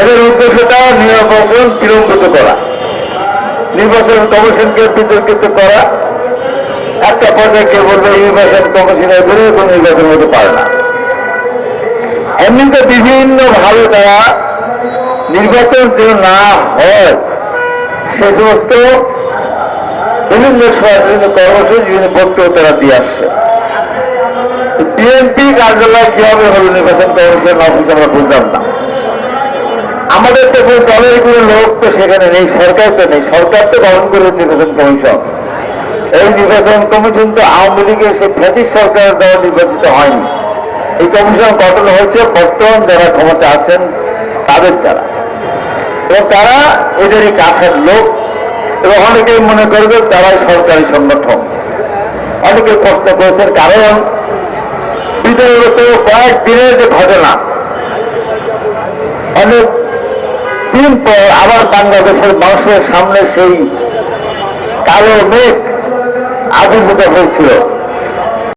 এদের উদ্দেশ্যটা নির্বাচন বিলম্বিত করা। নির্বাচন কমিশনকে বিতর্কিত করা। একটা পর্যায়ে বলবে নির্বাচন কমিশনের কোন নির্বাচন হতে পারে না। এমনিতে বিভিন্ন ভাবে তারা নির্বাচন যেন না হয়, সে সমস্ত বিভিন্ন বিভিন্ন কর্মসূচি, বিভিন্ন বক্তব্য তারা দিয়ে আসছে। বিএনপি কার্যালয় কীভাবে হলো নির্বাচন কমিশন অফিস আমরা বুঝলাম না। আমাদের তো কোনো দলের কোনো লোক তো সেখানে নেই, সরকার তো নেই। সরকার তো গঠন করে নির্বাচন কমিশন। এই নির্বাচন কমিশন তো আওয়ামী লীগের সে ব্রিটিশ সরকারের দ্বারা নির্বাচিত হয়নি। এই কমিশন গঠন হয়েছে বর্তমান যারা ক্ষমতা আছেন, তাদের দ্বারা। এবং তারা এদেরই কাছের লোক, এবং অনেকেই মনে করবে তারাই সরকারি সংগঠন। অনেকে প্রশ্ন করেছেন, কারণ বিগত কয়েক দিনের যে ঘটনা অনেক দিন পর আবার বাংলাদেশের মানুষের সামনে সেই কালো মেঘ আবির্ভূত হয়েছিল।